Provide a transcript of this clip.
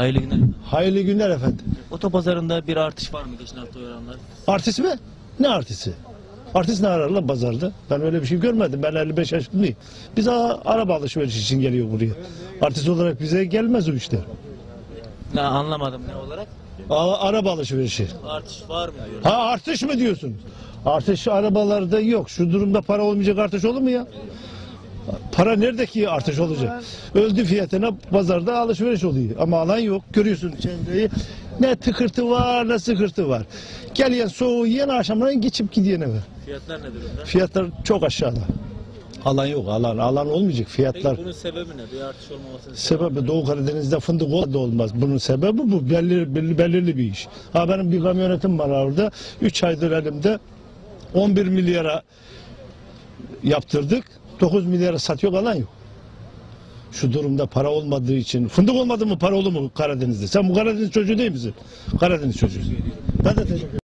Hayırlı günler. Hayırlı günler efendim. Otopazarında bir artış var mı geçen hafta oranlar? Artist mi? Ne artisti? Artist ne arar lan pazarda? Ben öyle bir şey görmedim. Ben 55 yaşındayım. Biz a- araba alışveriş için geliyor buraya. Artist olarak bize gelmez o işler. Ne anlamadım ne olarak? A- araba alışverişi. Artış var mı diyorum. Ha artış mı diyorsun? Artış arabalarda yok. Şu durumda para olmayacak artış olur mu ya? Para nerede ki artış olacak? Öldü fiyatına pazarda alışveriş oluyor. Ama alan yok. Görüyorsun çevreyi. Ne tıkırtı var ne sıkırtı var. Gelen soğuğu yiyen akşamdan geçip gidiyor eve. Fiyatlar ne durumda? Fiyatlar çok aşağıda. Alan yok alan. Alan olmayacak fiyatlar. Peki bunun sebebi ne? Bir artış olmamasının Sebebi Doğu Karadeniz'de fındık da olmaz. Bunun sebebi bu. Belli, belli, belirli bir iş. Ha benim bir kamyonetim var orada. 3 aydır elimde 11 milyara yaptırdık. 9 milyara satıyor alan yok. Şu durumda para olmadığı için. Fındık olmadı mı para olur mu Karadeniz'de? Sen bu Karadeniz çocuğu değil misin? Karadeniz çocuğu. Ben de teşekkür ederim.